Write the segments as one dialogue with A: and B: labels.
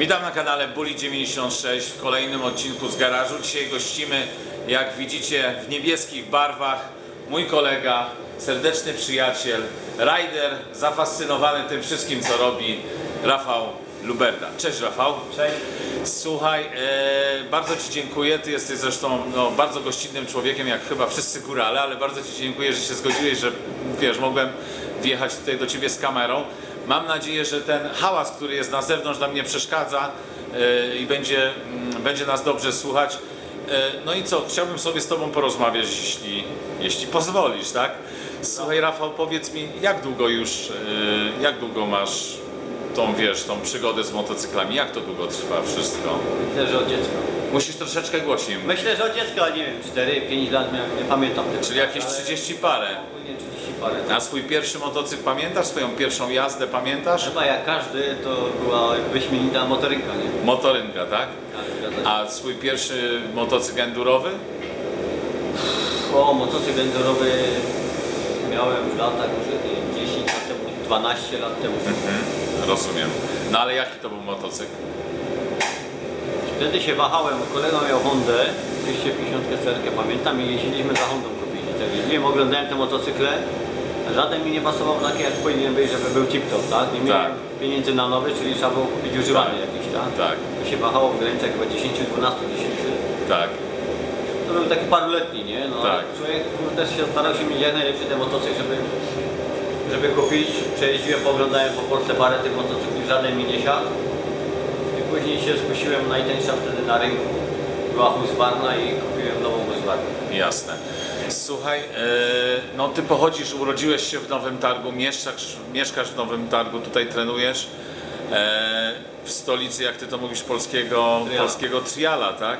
A: Witam na kanale Bully96 w kolejnym odcinku z garażu. Dzisiaj gościmy, jak widzicie, w niebieskich barwach mój kolega, serdeczny przyjaciel, rider, zafascynowany tym wszystkim, co robi, Rafał Luberda. Cześć Rafał.
B: Cześć.
A: Słuchaj, e, bardzo Ci dziękuję. Ty jesteś zresztą no, bardzo gościnnym człowiekiem, jak chyba wszyscy górale, ale bardzo Ci dziękuję, że się zgodziłeś, że wiesz, mogłem wjechać tutaj do Ciebie z kamerą. Mam nadzieję, że ten hałas, który jest na zewnątrz, nam nie przeszkadza e, i będzie, mm, będzie nas dobrze słuchać. E, no i co, chciałbym sobie z Tobą porozmawiać, jeśli, jeśli pozwolisz, tak? Słuchaj, Rafał, powiedz mi, jak długo już, e, jak długo masz tą, wiesz, tą przygodę z motocyklami? Jak to długo trwa wszystko?
B: Myślę, że od dziecka.
A: Musisz troszeczkę głośniej.
B: Myślę, że od dziecka, nie wiem, 4-5 lat nie pamiętam.
A: Czyli jakieś
B: ale
A: 30 parę.
B: Ogólnie 30 parę.
A: A swój pierwszy motocykl pamiętasz? Swoją pierwszą jazdę pamiętasz?
B: Chyba jak każdy, to była wyśmienita motorynka, nie?
A: Motorynka, tak?
B: Tak.
A: A swój pierwszy motocykl endurowy?
B: O, motocykl endurowy miałem w latach może nie, 10 lat temu, 12 lat temu.
A: Mhm, rozumiem. No ale jaki to był motocykl?
B: Wtedy się wahałem, kolega miał Hondę, 250 serkę pamiętam i jeździliśmy za Hondą kupić. I tak jeździłem, oglądałem te motocykle, żaden mi nie pasował taki jak powinien być, żeby był tip-top, tak? Nie miałem
A: Tak.
B: pieniędzy na nowy, czyli trzeba było kupić używany
A: Tak.
B: jakiś, tak?
A: Tak,
B: To się wahało w granicach chyba 10-12 tysięcy.
A: tak.
B: To był taki paruletni, nie? No,
A: Tak.
B: człowiek kurde się starał się mieć jak najlepszy ten motocykl, żeby, żeby kupić. Przejeździłem, poglądałem po Polsce parę tych motocykli, żaden mi nie siadł. I później się skusiłem najtańsza wtedy na rynku. Była Husqvarna i kupiłem nową Husqvarnę.
A: Jasne. Słuchaj, e, no ty pochodzisz, urodziłeś się w Nowym Targu, mieszkasz, mieszkasz w Nowym Targu, tutaj trenujesz e, w stolicy, jak ty to mówisz, polskiego
B: Triala.
A: polskiego triala, tak?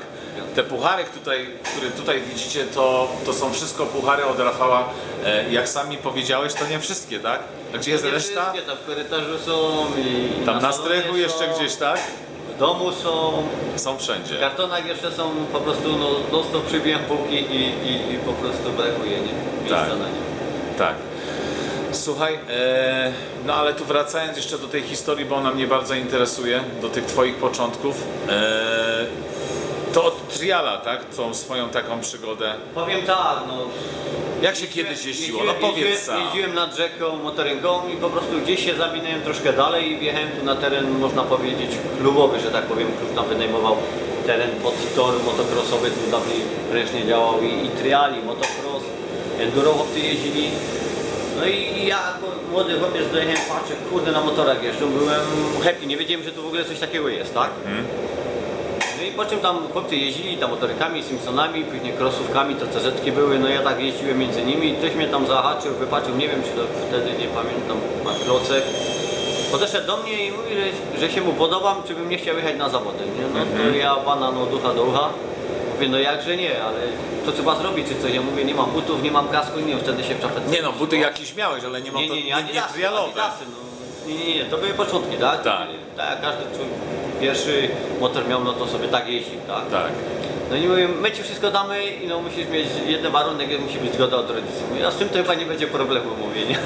A: Te puchary, tutaj, które tutaj widzicie, to, to są wszystko puchary od Rafała. E, jak sami powiedziałeś, to nie wszystkie, tak? A Gdzie jest
B: Nie
A: reszta?
B: Wszystkie tam w korytarzu są i
A: Tam na
B: salonie
A: strychu jeszcze gdzieś, tak?
B: W domu są,
A: Są
B: w
A: wszędzie.
B: kartonach jeszcze są po prostu no, non przybijam półki i, i, i po prostu brakuje nie? miejsca
A: Tak.
B: na nie.
A: Tak. Słuchaj, e, no ale tu wracając jeszcze do tej historii, bo ona mnie bardzo interesuje, do tych Twoich początków. E, to od Triala, tak? Tą swoją taką przygodę.
B: Powiem tak, no
A: Jak się kiedyś jeździło? No
B: jeździłem,
A: powiedz sam.
B: jeździłem nad rzeką motorynką i po prostu gdzieś się zawinąłem troszkę dalej i wjechałem tu na teren, można powiedzieć, klubowy, że tak powiem, klub tam wynajmował teren pod tor motocrossowy, tu dawniej ręcznie działał i, i triali, motocross, endurowcy jeździli. No i ja jako młody chłopiec dojechałem, patrzę, kurde na motorach jeżdżą, byłem happy, nie wiedziałem, że tu w ogóle coś takiego jest, tak? No i po czym tam chłopcy jeździli tam motorykami, Simpsonami, później crossówkami, to CZ były, no ja tak jeździłem między nimi. I ktoś mnie tam zahaczył, wypaczył, nie wiem czy to wtedy, nie pamiętam, ma klocek. Podeszedł do mnie i mówi, że, że się mu podobam, czy bym nie chciał jechać na zawody, nie? No to ja pana no ducha do ucha, mówię, no jakże nie, ale to trzeba zrobić czy coś, ja mówię, nie mam butów, nie nie,
A: Nie to
B: to były początki, tak?
A: Tak.
B: Tak, jak każdy człowiek pierwszy motor miał, no to sobie tak jeździł, tak?
A: Tak.
B: No i mówię, my ci wszystko damy i no musisz mieć jeden warunek, musi być zgoda od rodziców. Mówię, a z tym to chyba nie będzie problemu, mówię, nie?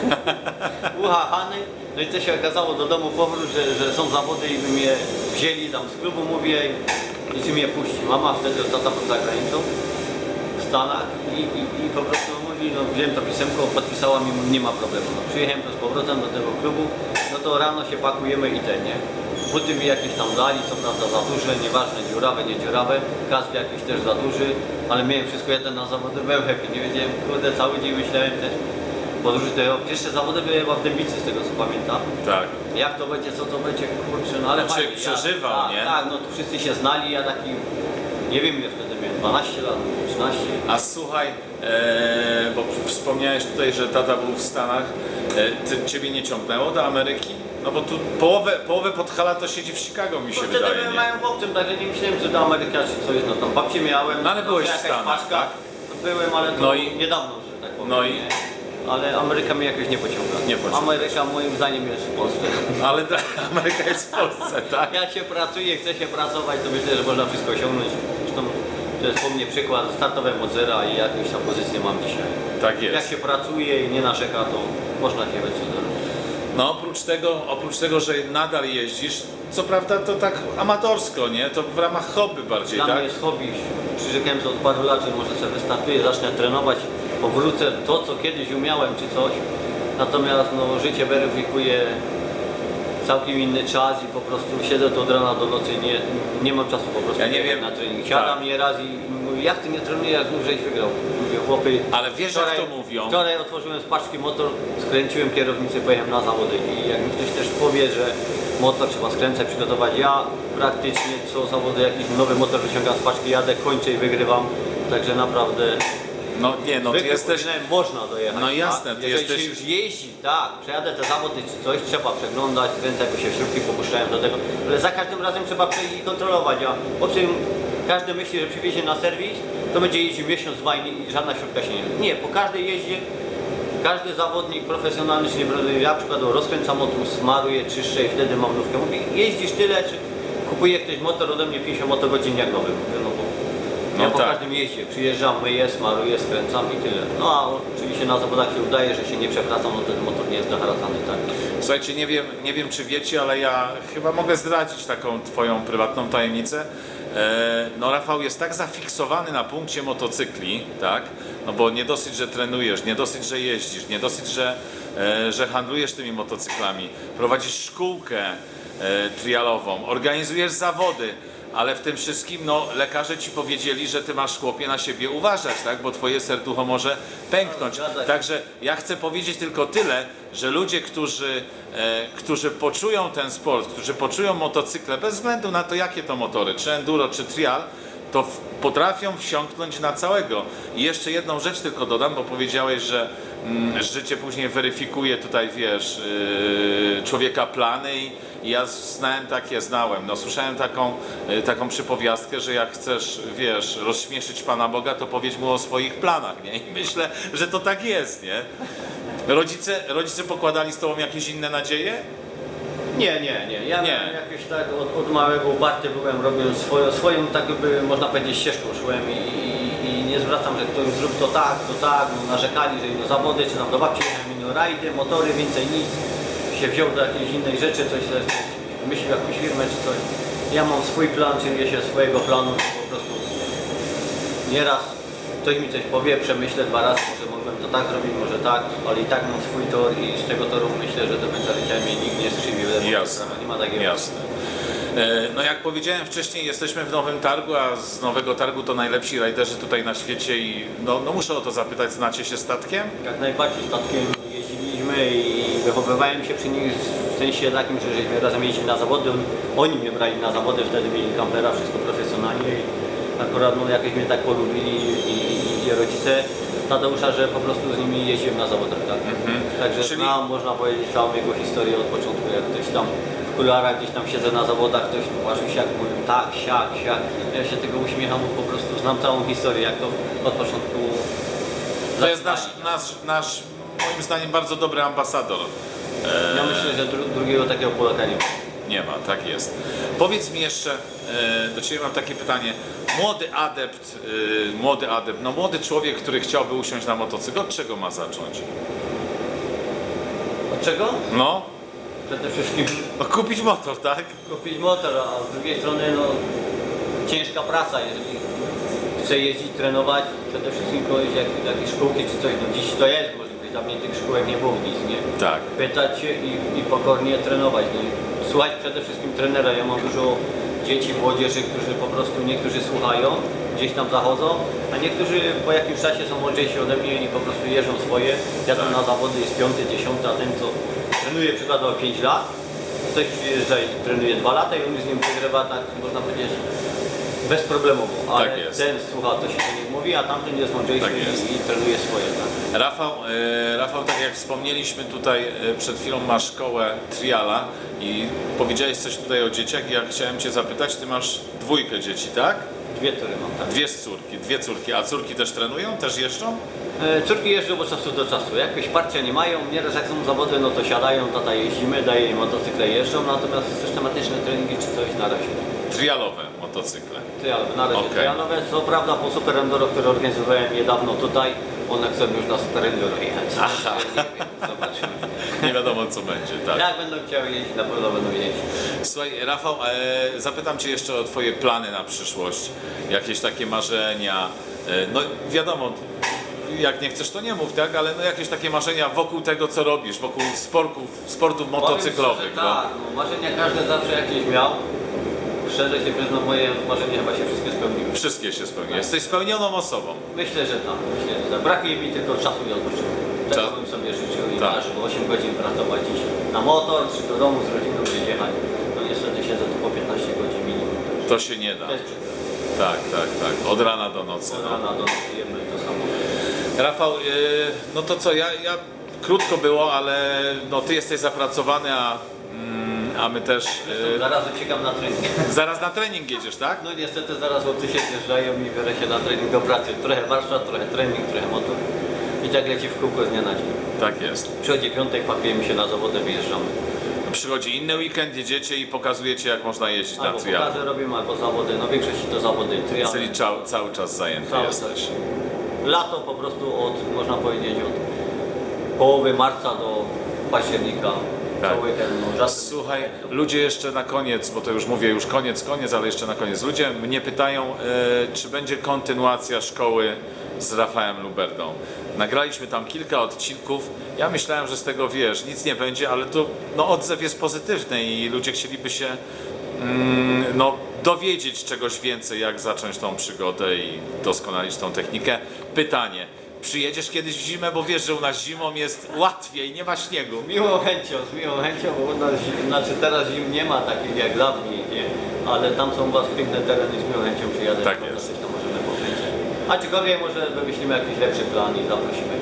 B: Uchachany, no i co się okazało, do domu powrót, że, że są zawody i by mnie wzięli tam z klubu, mówię, i czy mnie puści. Mama wtedy, tata pod zagranicą, w Stanach i, i, i po prostu mówi, no wziąłem to pisemko, podpisała mi, nie ma problemu. No, przyjechałem tu z powrotem do tego klubu, no to rano się pakujemy i ten, nie? Buty mi jakieś tam dali, co prawda za duże, nieważne, dziurawe, nie dziurawe, kask jakiś też za duży, ale miałem wszystko jeden na zawody, byłem happy, nie wiedziałem, kurde, cały dzień myślałem też, podróży tego, pierwsze zawody były chyba w Dębicy, z tego co pamiętam.
A: Tak.
B: Jak to będzie, co to będzie, kurczę, no ale
A: Znaczy,
B: fajnie,
A: przeżywał,
B: ja,
A: nie?
B: Tak, tak, no to wszyscy się znali, ja taki, nie wiem ile wtedy miałem, 12 lat, 13.
A: A słuchaj, e, bo wspomniałeś tutaj, że tata był w Stanach. E, ty, ciebie nie ciągnęło do Ameryki? No bo tu połowę, połowę Podhala to siedzi w Chicago, mi się
B: wtedy
A: wydaje. Nie?
B: małym chłopcem, także nie myślałem, że do Ameryki czy coś, no tam babcię miałem.
A: No ale byłeś w Stanach,
B: paczka,
A: tak?
B: to Byłem, ale to
A: No i-
B: niedawno, że tak powiem.
A: No i-?
B: Ale Ameryka mnie jakoś nie pociąga.
A: Nie pociąga.
B: Ameryka moim zdaniem jest w Polsce.
A: Ale Ameryka jest w Polsce, tak?
B: Jak się pracuje, chce się pracować, to myślę, że można wszystko osiągnąć. To jest po mnie przykład, startowałem od zera i jakąś tam pozycję mam dzisiaj.
A: Tak
B: Jak
A: jest.
B: się pracuje i nie narzeka, to można się coś zrobić.
A: No oprócz tego, oprócz tego, że nadal jeździsz, co prawda to tak amatorsko, nie? To w ramach hobby bardziej,
B: Dla
A: tak?
B: mnie jest hobby. Przyrzekłem sobie od paru lat, że może sobie wystartuję, zacznę trenować, powrócę to, co kiedyś umiałem czy coś. Natomiast no, życie weryfikuje całkiem inny czas i po prostu siedzę tu od rana do nocy i nie, nie mam czasu po prostu
A: Ja nie wiem.
B: na trening. Siadam
A: Tak.
B: nie raz i mówię, jak ty nie trenujesz, jak żeś wygrał? Mówię, chłopy,
A: Ale wiesz, jak to mówią?
B: Wczoraj otworzyłem z paczki motor, skręciłem kierownicę, pojechałem na zawody i jak mi ktoś też powie, że motor trzeba skręcać, przygotować, ja praktycznie co zawody jakiś nowy motor wyciągam z paczki, jadę, kończę i wygrywam, także naprawdę
A: No nie, no ty
B: zwykłym
A: jesteś...
B: można dojechać.
A: No jasne,
B: tak?
A: ty
B: Jeżeli
A: jesteś-
B: się już jeździ, tak, przejadę te zawody czy coś, trzeba przeglądać, kręcę, bo się śrubki popuszczają do tego, ale za każdym razem trzeba przejść i kontrolować, a po czym każdy myśli, że przywiezie na serwis, to będzie jeździł miesiąc, dwa i i żadna śrubka się nie... Nie, po każdej jeździe każdy zawodnik profesjonalny, czy nie ja przykładowo rozkręcam motor, smaruję, czyszczę i wtedy mam nówkę. Mówi, jeździsz tyle, czy kupuje ktoś motor ode mnie 50 motogodzin jak nowy. Mówię, no bo
A: No
B: ja po
A: tak.
B: każdym jeździe przyjeżdżam, myję, smaruję, skręcam i tyle. No a oczywiście na zawodach się udaje, że się nie przewracam, no ten motor nie jest doharacany, tak.
A: Słuchajcie, nie wiem, nie wiem czy wiecie, ale ja chyba mogę zdradzić taką twoją prywatną tajemnicę. E, No Rafał jest tak zafiksowany na punkcie motocykli, tak? No bo nie dosyć, że trenujesz, nie dosyć, że jeździsz, nie dosyć, że, e, że handlujesz tymi motocyklami, prowadzisz szkółkę e, trialową, organizujesz zawody, ale w tym wszystkim no, lekarze ci powiedzieli, że ty masz chłopie na siebie uważać, tak? Bo twoje serducho może pęknąć. Także ja chcę powiedzieć tylko tyle, że ludzie, którzy, e, którzy poczują ten sport, którzy poczują motocykle, bez względu na to, jakie to motory, czy enduro, czy trial, to w, potrafią wsiąknąć na całego. I jeszcze jedną rzecz tylko dodam, bo powiedziałeś, że życie później weryfikuje tutaj, wiesz, yy, człowieka plany i, ja znałem takie, znałem, no słyszałem taką, y, taką przypowiastkę, że jak chcesz, wiesz, rozśmieszyć Pana Boga, to powiedz Mu o swoich planach, nie? I myślę, że to tak jest, nie? Rodzice, rodzice pokładali z Tobą jakieś inne nadzieje?
B: Nie, nie, nie. Ja
A: Nie.
B: miałem jakoś tak od, od małego uparty byłem, robiłem swoją, swoją tak jakby można powiedzieć ścieżką szłem i, zwracam, że ktoś zrób to tak, to tak, no, narzekali, że idą zawody, czy tam do babci jechałem, rajdy, motory, więcej nic. Się wziął do jakiejś innej rzeczy, coś sobie myślił jakąś firmę czy coś. Ja mam swój plan, czynię się swojego planu, po prostu nieraz ktoś mi coś powie, przemyślę dwa razy, może mogłem to tak zrobić, może tak, ale i tak mam swój tor i z tego toru myślę, że do końca życia mnie nikt nie skrzywi w lewo,
A: Jasne.
B: nie ma takiego.
A: Jasne. E, No jak powiedziałem wcześniej, jesteśmy w nowym targu, a z nowego targu to najlepsi rajderzy tutaj na świecie i no, no muszę o to zapytać, znacie się statkiem?
B: Jak najbardziej statkiem jeździliśmy i wychowywałem się przy nich w sensie takim, że żeśmy razem jeździli na zawody, On- oni mnie brali na zawody, wtedy mieli kampera, wszystko profesjonalnie i akurat no, jakoś mnie tak polubili i, i, i rodzice Tadeusza, że po prostu z nimi jeździłem na zawodach, tak? Także
A: Czyli-
B: znam, można powiedzieć, całą jego historię od początku, jak ktoś tam w kularach gdzieś tam siedzę na zawodach, ktoś tłumaczył się, jak mówię, tak, siak, siak. Ja się tego uśmiecham, bo po prostu znam całą historię, jak to od początku
A: To jest nasz, nasz, nasz moim zdaniem bardzo dobry ambasador.
B: Ja myślę, że dru drugiego takiego Polaka nie ma.
A: Nie ma, tak jest. Powiedz mi jeszcze, e, do Ciebie mam takie pytanie. Młody adept, e, młody adept, no młody człowiek, który chciałby usiąść na motocykl, od czego ma zacząć?
B: Od czego?
A: No,
B: Przede wszystkim
A: no kupić motor, tak?
B: kupić motor, a z drugiej strony no, ciężka praca, jeżeli chce jeździć, trenować, przede wszystkim kogoś jak, jakieś szkółki czy coś, no dziś to jest możliwe, dawniej tych szkółek nie było nic, nie?
A: Tak.
B: Pytać się i, i pokornie trenować, no i słuchać przede wszystkim trenera, ja mam dużo dzieci, młodzieży, którzy po prostu niektórzy słuchają, gdzieś tam zachodzą, a niektórzy po jakimś czasie są mądrzejsi ode mnie i po prostu jeżdżą swoje, jadą na zawody, jest piąty, dziesiąty, a ten co trenuje przykładowo 5 lat, ktoś przyjeżdża i trenuje 2 lata i on z nim wygrywa tak, można powiedzieć, bezproblemowo, ale
A: Tak jest.
B: ten słucha, to się do niego mówi, a tamten jest mądrzejszy
A: Tak jest.
B: i, trenuje swoje. Tak.
A: Rafał, e, Rafał, tak jak wspomnieliśmy tutaj e, przed chwilą masz szkołę triala i powiedziałeś coś tutaj o dzieciach i ja chciałem Cię zapytać, Ty masz dwójkę dzieci, tak?
B: Dwie tury mam, tak.
A: Dwie z córki, dwie córki, a córki też trenują? Też jeżdżą?
B: E, Córki jeżdżą od czasu do czasu. Jakieś parcia nie mają, nieraz jak są zawody, no to siadają, tata jeździmy, daje im motocykle jeżdżą, natomiast systematyczne treningi czy coś na razie.
A: Trialowe motocykle.
B: Trialowe, na razie
A: Okej.
B: trialowe. Co prawda po Super Enduro, które organizowałem niedawno tutaj, one chcą już na Super Enduro jechać.
A: Aha.
B: Nie wiem, zobaczymy.
A: Nie wiadomo co będzie, tak.
B: Jak będą chciały jeździć, na pewno będą jeździć.
A: Słuchaj, Rafał, e, zapytam Cię jeszcze o Twoje plany na przyszłość. Jakieś takie marzenia. E, no wiadomo, jak nie chcesz to nie mów, tak? Ale no jakieś takie marzenia wokół tego, co robisz, wokół sportów, sportów motocyklowych.
B: Szczerze,
A: no.
B: Tak, no, marzenia każdy zawsze jakieś miał. Szczerze się przyznam, moje marzenia chyba się wszystkie spełniły.
A: Wszystkie się spełniły. Jesteś spełnioną osobą.
B: Myślę, że tak. Myślę, że tak. Brakuje mi tylko czasu i odpoczynku. Tego
A: Czas.
B: bym sobie życzył i
A: Tak.
B: marzył. 8 godzin pracować dziś na motor, czy do domu z rodziną gdzieś jechać. No niestety siedzę tu po 15 godzin minimum.
A: To się nie da. Tak, tak, tak. Od rana do nocy.
B: Od
A: No.
B: rana do nocy samo.
A: Rafał, e, no to co, ja, ja krótko było, ale no ty jesteś zapracowany, a, mm, a my też. e,
B: Zaraz uciekam na trening.
A: zaraz na trening jedziesz, tak?
B: No niestety zaraz chłopcy się zjeżdżają i biorę się na trening do pracy. Trochę warsztat, trochę trening, trochę motor. I tak leci w kółko z dnia na dzień.
A: Tak jest.
B: Przy o dziewiątej pakujemy się na zawody, wyjeżdżamy.
A: Przychodzi inny weekend, jedziecie i pokazujecie jak można jeździć na
B: Albo
A: trialu.
B: pokazy robimy, albo zawody. No w większości to zawody trial.
A: Czyli cały, cały czas zajęty
B: Cały
A: jesteś.
B: Lato po prostu od, można powiedzieć, od połowy marca do października.
A: Tak.
B: Cały ten, no,
A: Słuchaj, ludzie jeszcze na koniec, bo to już mówię, już koniec, koniec, ale jeszcze na koniec. Ludzie mnie pytają, e, czy będzie kontynuacja szkoły z Rafałem Luberdą. Nagraliśmy tam kilka odcinków. Ja myślałem, że z tego wiesz, nic nie będzie, ale tu no, odzew jest pozytywny i ludzie chcieliby się mm, no, dowiedzieć czegoś więcej, jak zacząć tą przygodę i doskonalić tą technikę. Pytanie. Przyjedziesz kiedyś w zimę, bo wiesz, że u nas zimą jest łatwiej, nie ma śniegu.
B: Z miłą chęcią, z miłą chęcią, bo u nas znaczy teraz zim nie ma takich jak dawniej, nie? ale tam są u Was piękne tereny, z miłą chęcią przyjadę,
A: Tak
B: to
A: jest.
B: tam możemy powiedzieć. Aczkolwiek może wymyślimy jakiś lepszy plan i zaprosimy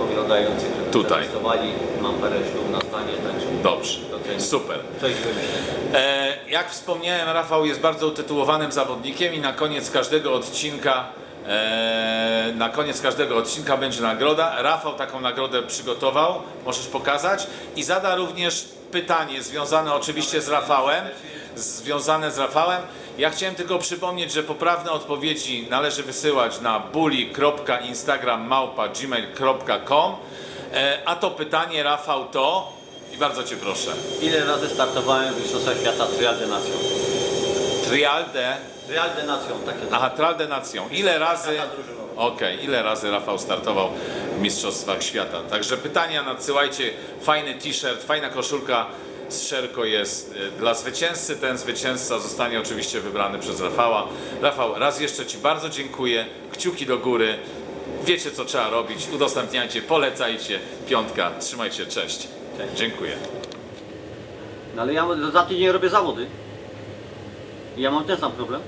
B: oglądających, żeby
A: Tutaj.
B: Mam parę sztuk na stanie, także
A: Dobrze, super.
B: coś wymyślimy.
A: E, jak wspomniałem, Rafał jest bardzo utytułowanym zawodnikiem i na koniec każdego odcinka e, na koniec każdego odcinka będzie nagroda. Rafał taką nagrodę przygotował, możesz pokazać i zada również pytanie związane oczywiście z Rafałem, związane z Rafałem. Ja chciałem tylko przypomnieć, że poprawne odpowiedzi należy wysyłać na buli.instagram.gmail.com e, a to pytanie Rafał to i bardzo Cię proszę.
B: Ile razy startowałem w Mistrzostwach Świata Trial de Nation?
A: Trial de
B: Trial de Nation, takie
A: Aha, Trial de Nation. Ile razy. Okej, ile razy Rafał startował w Mistrzostwach Świata? Także pytania nadsyłajcie. Fajny t-shirt, fajna koszulka z Szerko jest y, dla zwycięzcy. Ten zwycięzca zostanie oczywiście wybrany przez Rafała. Rafał, raz jeszcze Ci bardzo dziękuję. Kciuki do góry. Wiecie co trzeba robić. Udostępniajcie, polecajcie. Piątka. Trzymajcie,
B: cześć.
A: Dziękuję.
B: No ale ja za tydzień robię zawody. I ja mam ten sam problem.